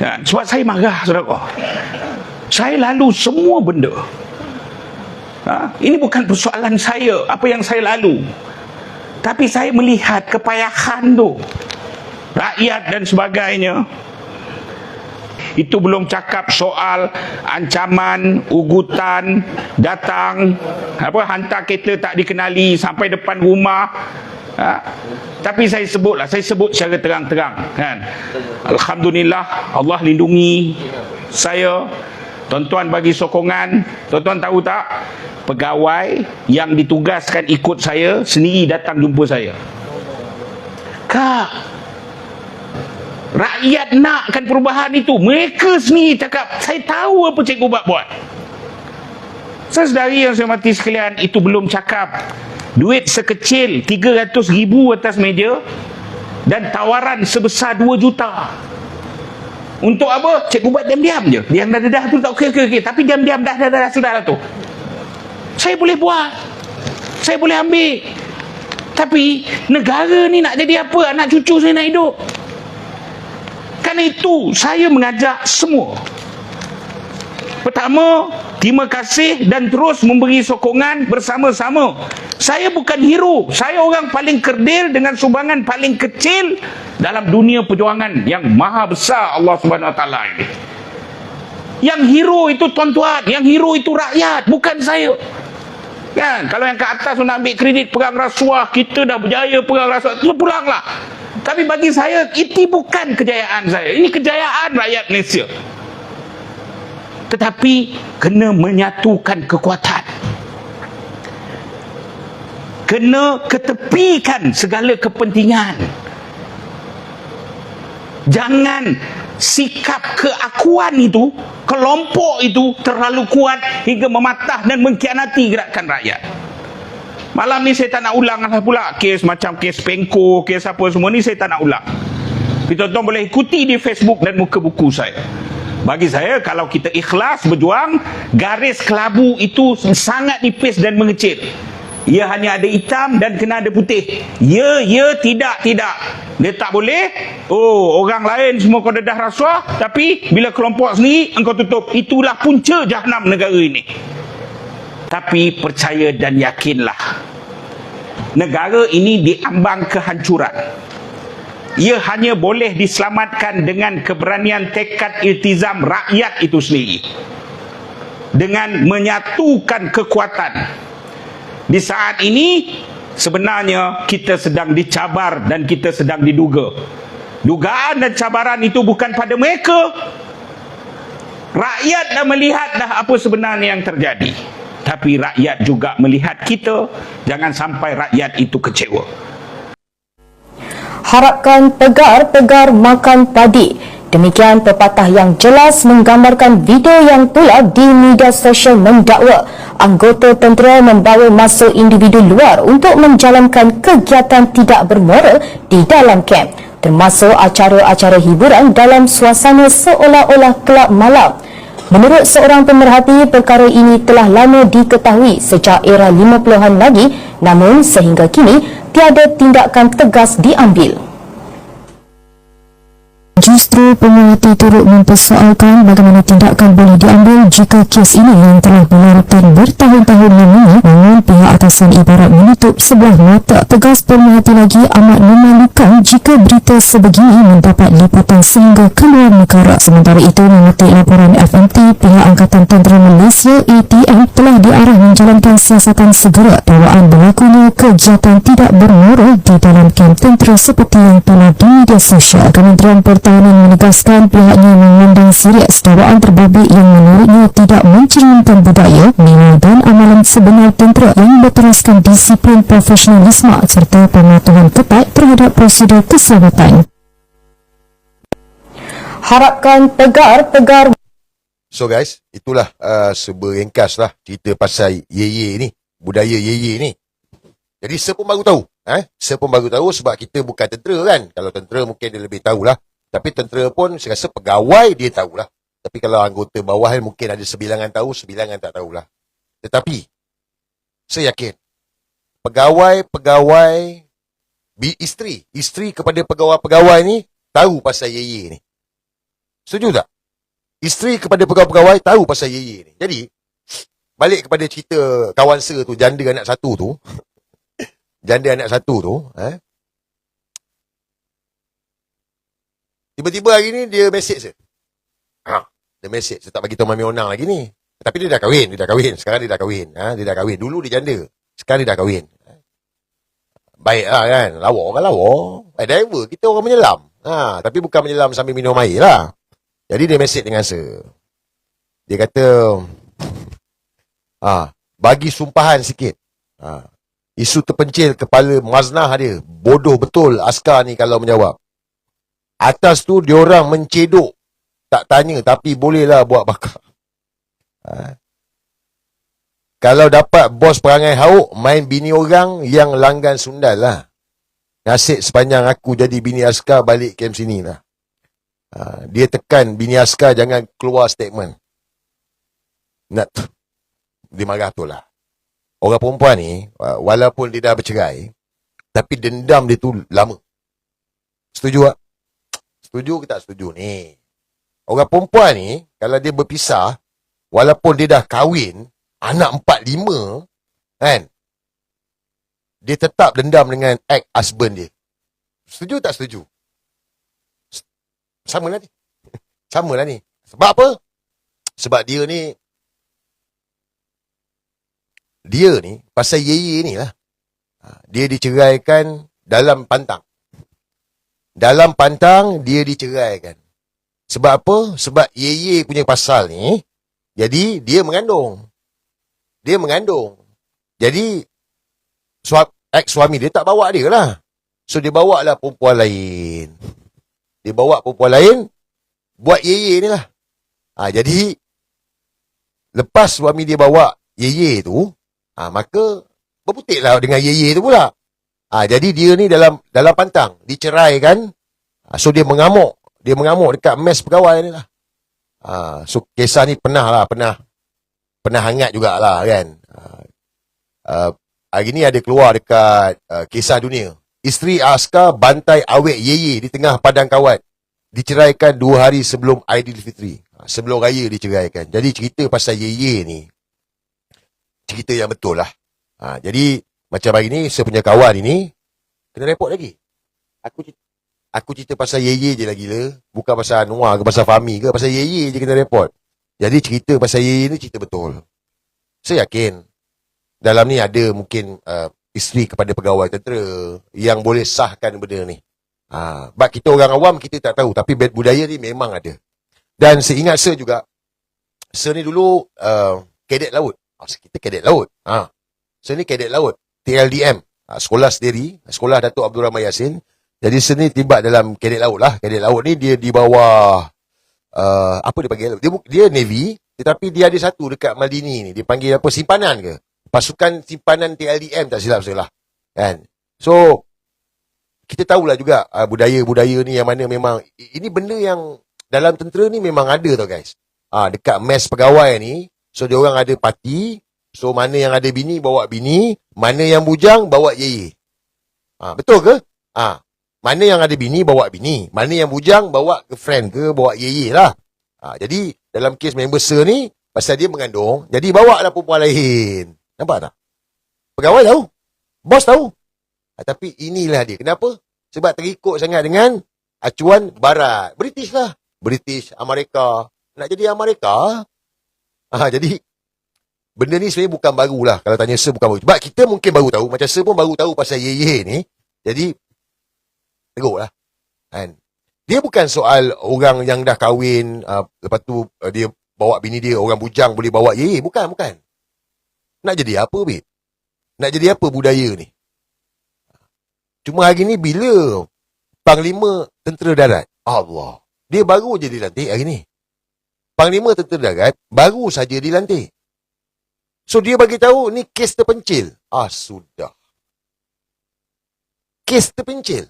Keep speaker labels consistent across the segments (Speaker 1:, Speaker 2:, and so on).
Speaker 1: Ya, sebab saya marah, saudara. Saya lalu semua benda. Ha? Ini bukan persoalan saya, apa yang saya lalu. Tapi saya melihat kepayahan tu. Rakyat dan sebagainya. Itu belum cakap soal ancaman, ugutan, datang, apa hantar kereta tak dikenali sampai depan rumah. Ha? Tapi saya sebutlah, saya sebut secara terang-terang kan. Alhamdulillah Allah lindungi saya. Tuan-tuan bagi sokongan. Tuan-tuan tahu tak? Pegawai yang ditugaskan ikut saya sendiri datang jumpa saya. Kak, rakyat nakkan perubahan itu. Mereka sendiri cakap, saya tahu apa cikgu buat buat. Sesedari yang saya mati sekalian, itu belum cakap. Duit sekecil 300 ribu atas meja dan tawaran sebesar 2 juta. Untuk apa? Cikgu buat diam-diam je. Diam dah dah tu tak okey okey okey. Tapi diam-diam dah dah dah, dah sudah lah tu. Saya boleh buat. Saya boleh ambil. Tapi negara ni nak jadi apa? Anak cucu saya nak hidup. Kerana itu saya mengajak semua. Pertama, terima kasih dan terus memberi sokongan bersama-sama. Saya bukan hero. Saya orang paling kerdil dengan sumbangan paling kecil dalam dunia perjuangan yang maha besar Allah Subhanahu Wa Taala ini. Yang hero itu tuan-tuan, yang hero itu rakyat, bukan saya. Kan? Kalau yang ke atas nak ambil kredit perang rasuah, kita dah berjaya perang rasuah, tu pulanglah. Tapi bagi saya, itu bukan kejayaan saya. Ini kejayaan rakyat Malaysia. Tetapi, kena menyatukan kekuatan. Kena ketepikan segala kepentingan. Jangan sikap keakuan itu, kelompok itu terlalu kuat hingga mematah dan mengkhianati gerakan rakyat. Malam ni saya tak nak ulang lah pula kes macam kes Pengko, kes apa semua ni saya tak nak ulang. Kita tuan boleh ikuti di Facebook dan muka buku saya. Bagi saya kalau kita ikhlas berjuang, garis kelabu itu sangat nipis dan mengecil. Ia hanya ada hitam dan kena ada putih. Ya, ya, tidak, tidak. Dia tak boleh. Oh, orang lain semua kau dedah rasuah. Tapi bila kelompok sendiri, engkau tutup. Itulah punca jahannam negara ini. Tapi percaya dan yakinlah. Negara ini diambang kehancuran. Ia hanya boleh diselamatkan dengan keberanian tekad iltizam rakyat itu sendiri. Dengan menyatukan kekuatan. Di saat ini sebenarnya kita sedang dicabar dan kita sedang diduga. Dugaan dan cabaran itu bukan pada mereka. Rakyat dah melihat dah apa sebenarnya yang terjadi. Tapi rakyat juga melihat kita. Jangan sampai rakyat itu kecewa.
Speaker 2: Harapkan pegar-pegar makan padi. Demikian pepatah yang jelas menggambarkan video yang pula di media sosial mendakwa anggota tentera membawa masuk individu luar untuk menjalankan kegiatan tidak bermoral di dalam kamp termasuk acara-acara hiburan dalam suasana seolah-olah kelab malam. Menurut seorang pemerhati, perkara ini telah lama diketahui sejak era 50-an lagi namun sehingga kini tiada tindakan tegas diambil.
Speaker 3: Justru pemerhati turut mempersoalkan bagaimana tindakan boleh diambil jika kes ini yang telah berlarutan bertahun-tahun lamanya namun pihak atasan ibarat menutup sebelah mata. Tegas pemerhati lagi amat memalukan jika berita sebegini mendapat lipatan sehingga keluar negara. Sementara itu mengutip laporan FMT, pihak Angkatan Tentera Malaysia ATM telah diarah menjalankan siasatan segera dakwaan berlakunya kegiatan tidak bermoral di dalam kamp tentera seperti yang telah di media sosial. Kementerian Pertahanan menegaskan pihaknya memandang serius dakwaan terbabit yang menurutnya tidak mencerminkan budaya, nilai dan amalan sebenar tentera yang berteraskan disiplin profesionalisme serta pematuhan ketat terhadap prosedur keselamatan.
Speaker 2: Harapkan pegar-pegar
Speaker 4: So guys, itulah uh, seberingkas lah cerita pasal Ye-Ye ni. Budaya Ye-Ye ni. Jadi siapa baru tahu? Eh? Siapa baru tahu sebab kita bukan tentera kan? Kalau tentera mungkin dia lebih tahulah. Tapi tentera pun saya rasa pegawai dia tahulah. Tapi kalau anggota bawah mungkin ada sebilangan tahu, sebilangan tak tahulah. Tetapi saya yakin pegawai-pegawai bi isteri, isteri kepada pegawai-pegawai ni tahu pasal Ye ni. Setuju tak? Isteri kepada pegawai-pegawai tahu pasal Ye ni. Jadi, balik kepada cerita kawan ser tu, janda anak satu tu. janda anak satu tu. Eh? Tiba-tiba hari ni dia mesej saya. Ha, dia mesej. Saya tak bagi tahu Mami Onang lagi ni. Tapi dia dah kahwin. Dia dah kahwin. Sekarang dia dah kahwin. Ha, dia dah kahwin. Dulu dia janda. Sekarang dia dah kahwin. Baik lah kan. Lawa kan lawa. Eh, driver. Kita orang menyelam. Ha, tapi bukan menyelam sambil minum air lah. Jadi dia mesej dengan saya. Dia kata, ah, bagi sumpahan sikit. Ah, isu terpencil kepala maznah dia. Bodoh betul askar ni kalau menjawab. Atas tu diorang mencedok. Tak tanya tapi bolehlah buat bakar. Ah. Kalau dapat bos perangai hauk, main bini orang yang langgan sundal lah. Nasib sepanjang aku jadi bini askar balik camp sini lah. Ha, dia tekan bini askar jangan keluar statement. Nak dia marah tu lah. Orang perempuan ni, wa- walaupun dia dah bercerai, tapi dendam dia tu lama. Setuju tak? Setuju ke tak setuju ni? Orang perempuan ni, kalau dia berpisah, walaupun dia dah kahwin, anak empat lima, kan? Dia tetap dendam dengan ex husband dia. Setuju tak setuju? sama lah ni. sama lah ni. Sebab apa? Sebab dia ni, dia ni, pasal Yeye ni lah. Ha, Dia diceraikan dalam pantang. Dalam pantang, dia diceraikan. Sebab apa? Sebab Yeye punya pasal ni, jadi dia mengandung. Dia mengandung. Jadi, suami, ex suami dia tak bawa dia lah. So, dia bawa lah perempuan lain. Dia bawa perempuan lain, buat Yeye ni lah. Ha, jadi, lepas suami dia bawa Yeye tu, ha, maka berputik lah dengan Yeye tu pula. Ha, jadi dia ni dalam dalam pantang, diceraikan. Ha, so dia mengamuk. Dia mengamuk dekat mes pegawai ni lah. Ha, so kisah ni pernah lah, pernah pernah hangat jugalah kan. Uh, hari ni ada keluar dekat uh, kisah dunia. Isteri askar bantai awet Yeye di tengah padang kawat. Diceraikan dua hari sebelum Aidilfitri. Sebelum raya diceraikan. Jadi cerita pasal Yeye ni, cerita yang betul lah. Ha, jadi, macam hari ni, saya punya kawan ini, kena report lagi. Aku aku cerita pasal Yeye je lah gila. Bukan pasal Anwar ke pasal Fahmi ke. Pasal Yeye je kena report. Jadi cerita pasal Yeye ni cerita betul. Saya yakin, dalam ni ada mungkin uh, isteri kepada pegawai tentera yang boleh sahkan benda ni. Ha, bab kita orang awam kita tak tahu tapi budaya ni memang ada. Dan seingat saya juga saya ni dulu uh, kadet laut. Ha, kita kadet laut. Ha. Saya ni kadet laut. TLDM. Ha, sekolah sendiri. Sekolah Datuk Abdul Rahman Yassin. Jadi saya ni tiba dalam kadet laut lah. Kadet laut ni dia di bawah uh, apa dia panggil? Dia, dia Navy tetapi dia ada satu dekat Maldini ni. Dia panggil apa? Simpanan ke? Pasukan simpanan TLDM tak silap saya lah. Kan? So, kita tahulah juga uh, budaya-budaya ni yang mana memang ini benda yang dalam tentera ni memang ada tau guys. Ah dekat mes pegawai ni, so dia orang ada parti, so mana yang ada bini bawa bini, mana yang bujang bawa yeye. Ah betul ke? Ah mana yang ada bini bawa bini, mana yang bujang bawa girlfriend ke bawa yeye lah. Ah jadi dalam kes member sir ni pasal dia mengandung, jadi bawa lah perempuan lain. Nampak tak? Pegawai tahu. Bos tahu. Ah, tapi inilah dia. Kenapa? Sebab terikut sangat dengan acuan barat. British lah. British, Amerika. Nak jadi Amerika. Ah, jadi, benda ni sebenarnya bukan baru lah. Kalau tanya Sir bukan baru. Sebab kita mungkin baru tahu. Macam Sir pun baru tahu pasal Ye-Ye ni. Jadi, teruk lah. Kan? Dia bukan soal orang yang dah kahwin. Uh, lepas tu uh, dia bawa bini dia. Orang bujang boleh bawa Ye-Ye. Bukan, bukan. Nak jadi apa, Bib? Nak jadi apa budaya ni? Cuma hari ni bila Panglima Tentera Darat, Allah, dia baru je dilantik hari ni. Panglima Tentera Darat baru saja dilantik. So dia bagi tahu ni kes terpencil. Ah sudah. Kes terpencil.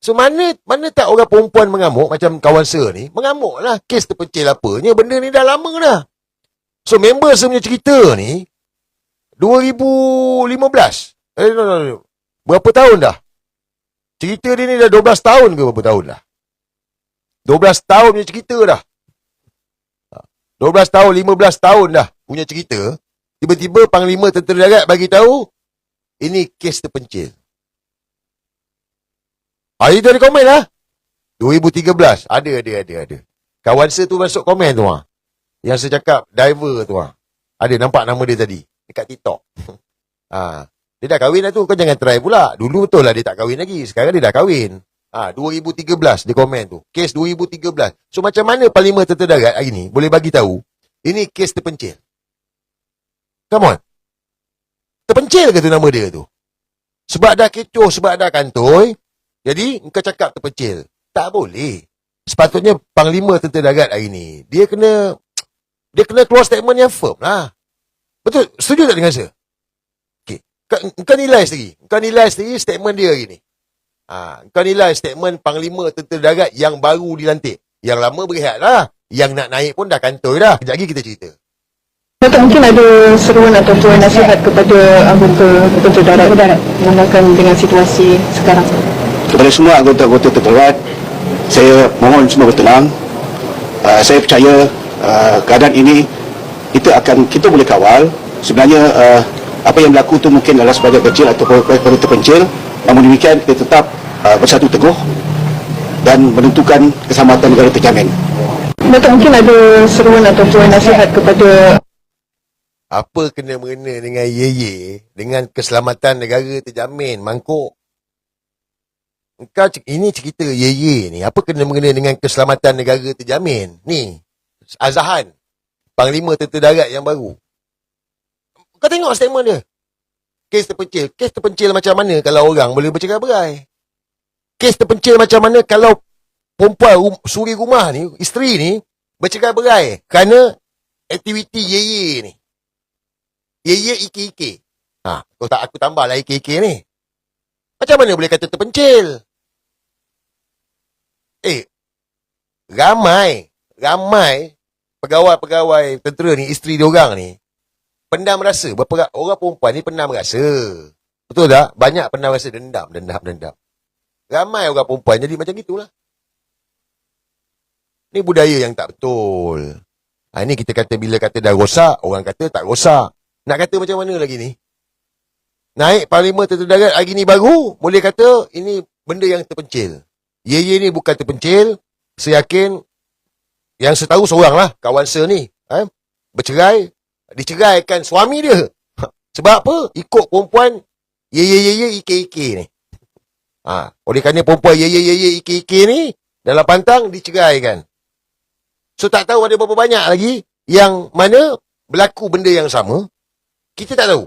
Speaker 4: So mana mana tak orang perempuan mengamuk macam kawan saya ni, mengamuk lah kes terpencil apanya, benda ni dah lama dah. So member saya punya cerita ni 2015. Eh, no, no, no. Berapa tahun dah? Cerita dia ni dah 12 tahun ke berapa tahun dah? 12 tahun punya cerita dah. Ha, 12 tahun, 15 tahun dah punya cerita. Tiba-tiba Panglima Tentera Darat bagi tahu ini kes terpencil. Ah, itu ada komen lah. 2013. Ada, ada, ada, ada. Kawan saya tu masuk komen tu ah. Yang saya cakap, diver tu ah. Ada nampak nama dia tadi. Dekat TikTok. ah, dia dah kahwin dah tu. Kau jangan try pula. Dulu betul lah dia tak kahwin lagi. Sekarang dia dah kahwin. Ah, 2013 dia komen tu. Kes 2013. So macam mana Parlimen Tentera Darat hari ni boleh bagi tahu ini kes terpencil. Come on. Terpencil ke tu nama dia tu? Sebab dah kecoh, sebab dah kantoi. Jadi, engkau cakap terpencil. Tak boleh. Sepatutnya Panglima Tentera Darat hari ni, dia kena dia kena keluar statement yang firm lah. Betul? Setuju tak dengan saya? Okey. Kau, kau nilai sendiri. Kau nilai sendiri statement dia hari ni. Ha, kau nilai statement Panglima Tentera Darat yang baru dilantik. Yang lama berehat lah. Yang nak naik pun dah kantoi dah. Kejap lagi kita cerita.
Speaker 5: Datuk mungkin ada seruan ataupun nasihat kepada anggota tentera darat darat. menggunakan dengan situasi sekarang.
Speaker 6: kepada semua anggota-anggota terdekat saya mohon semua bertenang. Uh, saya percaya uh, keadaan ini kita akan kita boleh kawal. Sebenarnya uh, apa yang berlaku tu mungkin adalah sebagai kecil atau perkara terpencil. Namun demikian kita tetap uh, bersatu teguh dan menentukan keselamatan negara terjamin
Speaker 5: Datuk mungkin ada seruan ataupun nasihat kepada
Speaker 4: Apa kena mengena dengan ye dengan keselamatan negara terjamin, mangkuk. Engkau ini cerita ye ni, apa kena mengena dengan keselamatan negara terjamin? Ni, Azahan, Panglima Tentera Darat yang baru. Kau tengok statement dia. Kes terpencil. Kes terpencil macam mana kalau orang boleh bercerai berai? Kes terpencil macam mana kalau perempuan rum, suri rumah ni, isteri ni, bercerai berai kerana aktiviti ye ni. Ye-ye ike-ike. Ha, kau tak aku tambahlah ike-ike ni. Macam mana boleh kata terpencil? Eh, ramai, ramai pegawai-pegawai tentera ni, isteri dia orang ni, pendam rasa. Berapa orang perempuan ni pendam rasa. Betul tak? Banyak pendam rasa dendam, dendam, dendam. Ramai orang perempuan jadi macam gitulah. Ni budaya yang tak betul. Ha, ini kita kata bila kata dah rosak, orang kata tak rosak. Nak kata macam mana lagi ni? Naik Parlimen Tentera Darat hari ni baru, boleh kata ini benda yang terpencil. Ye-ye ni bukan terpencil. Saya yakin yang saya tahu seorang lah, kawan saya ni. Eh, bercerai, diceraikan suami dia. Sebab apa? Ikut perempuan ye-ye-ye-ye ike-ike ni. Ha, oleh kerana perempuan ye-ye-ye-ye ike-ike ni, dalam pantang diceraikan. So tak tahu ada berapa banyak lagi yang mana berlaku benda yang sama. Kita tak tahu.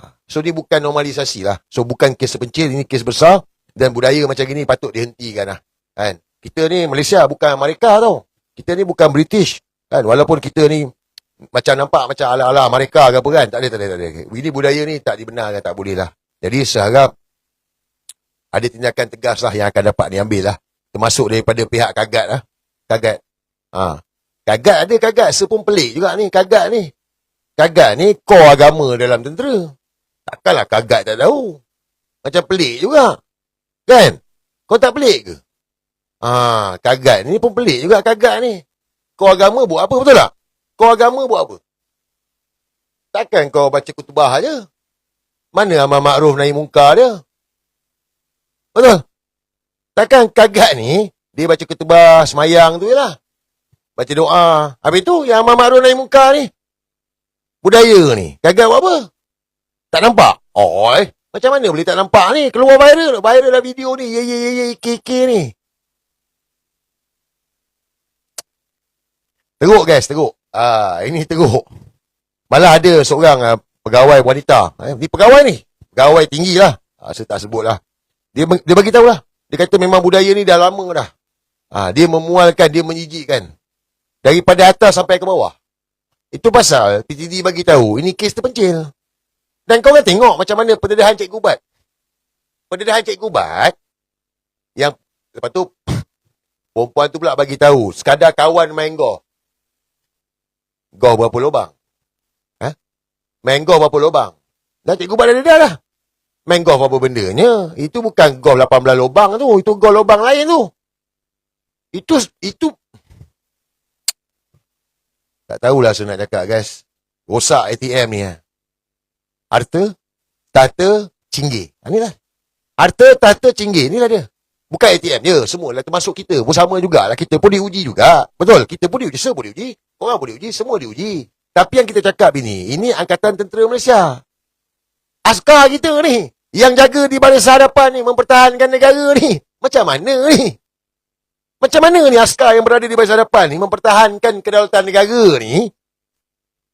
Speaker 4: Ha, So ni bukan normalisasi lah. So bukan kes terpencil, ini kes besar. Dan budaya macam gini patut dihentikan lah. Kan? Kita ni Malaysia bukan Amerika tau. Kita ni bukan British. Kan? Walaupun kita ni macam nampak macam ala-ala Amerika ke apa kan. Tak ada, tak ada, tak ada. Ini budaya ni tak dibenarkan, tak boleh lah. Jadi seharap ada tindakan tegas lah yang akan dapat diambil lah. Termasuk daripada pihak kagat lah. Kagat. Ha. Kagat ada kagat. Sepun pelik juga ni. Kagat ni. Kagat ni core agama dalam tentera. Takkanlah kagat tak tahu. Macam pelik juga. Kan? Kau tak pelik ke? Ah, kagat ni pun pelik juga kagat ni. Kau agama buat apa betul tak? Kau agama buat apa? Takkan kau baca kutubah aja. Mana amal makruf nahi mungkar dia? Betul? Takkan kagat ni dia baca kutubah semayang tu je lah. Baca doa. Habis tu yang amal makruf nahi mungkar ni budaya ni. Kagat buat apa? Tak nampak? Oh, eh. Macam mana boleh tak nampak ni? Keluar viral. Viral lah video ni. Ye, ye, ye, ye, KK ni. Teruk guys, teruk. Ah, ini teruk. Malah ada seorang ah, pegawai wanita. Eh, ni pegawai ni. Pegawai tinggi lah. Ah, saya tak sebut lah. Dia, dia bagi tahu lah. Dia kata memang budaya ni dah lama dah. Ah, dia memualkan, dia menjijikkan. Daripada atas sampai ke bawah. Itu pasal PTD bagi tahu ini kes terpencil. Dan kau kan tengok macam mana pendedahan Cikgu Bat. Pendedahan Cikgu Bat yang lepas tu perempuan tu pula bagi tahu sekadar kawan main golf. Golf berapa lubang? Ha? Main golf berapa lubang? Dan Cikgu Bat dah dedah lah. Main golf apa bendanya? Itu bukan golf 18 lubang tu. Itu golf lubang lain tu. Itu itu tak tahulah saya nak cakap guys. Rosak ATM ni. ah. Harta, tahta, cinggir. Ha, ni lah. Harta, tahta, cinggir. Inilah dia. Bukan ATM je. Semua lah termasuk kita. Pun sama jugalah. Kita pun diuji juga. Betul. Kita pun diuji. Semua diuji. Orang pun diuji. Semua diuji. Tapi yang kita cakap ini, ini Angkatan Tentera Malaysia. Askar kita ni. Yang jaga di barisan hadapan ni. Mempertahankan negara ni. Macam mana ni? Macam mana ni askar yang berada di barisan hadapan ni mempertahankan kedaulatan negara ni?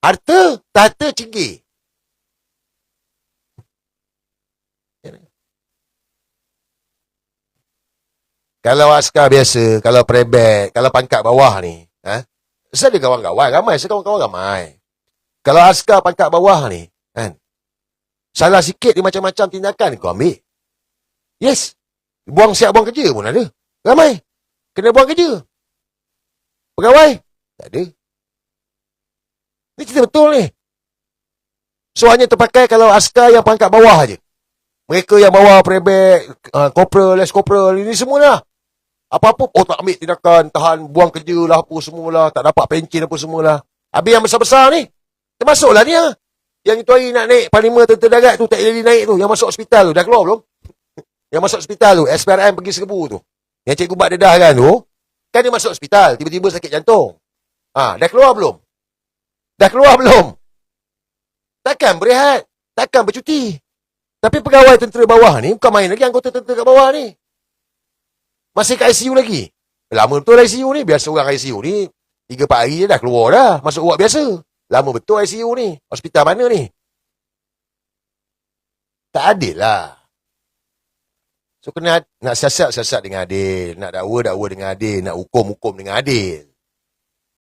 Speaker 4: Harta, tahta, cinggir. Kalau askar biasa, kalau prebet, kalau pangkat bawah ni, ha? Saya ada kawan-kawan, ramai, saya kawan-kawan ramai. Kalau askar pangkat bawah ni, kan? Salah sikit dia macam-macam tindakan, kau ambil. Yes. Buang siap buang kerja pun ada. Ramai. Kena buang kerja. Pegawai? Tak ada. Ni cerita betul ni. So hanya terpakai kalau askar yang pangkat bawah aje. Mereka yang bawah prebet, uh, corporal, less corporal, ini semua lah. Apa-apa, oh tak ambil tindakan, tahan, buang kerja lah, apa semualah, tak dapat pencin apa semualah. Habis yang besar-besar ni, termasuklah lah. Yang itu hari nak naik Panglima Tentera Darat tu, tak jadi naik tu, yang masuk hospital tu, dah keluar belum? yang masuk hospital tu, SPRM pergi serbu tu. Yang cikgu buat dedah kan tu, kan dia masuk hospital, tiba-tiba sakit jantung. Ah, dah keluar belum? Dah keluar belum? Takkan berehat, takkan bercuti. Tapi pegawai tentera bawah ni, bukan main lagi anggota tentera kat bawah ni. Masih kat ICU lagi. Lama betul ICU ni. Biasa orang ICU ni, 3-4 hari je dah keluar dah. Masuk ward biasa. Lama betul ICU ni. Hospital mana ni? Tak adil lah. So kena nak siasat-siasat dengan adil. Nak dakwa-dakwa dengan adil. Nak hukum-hukum dengan adil.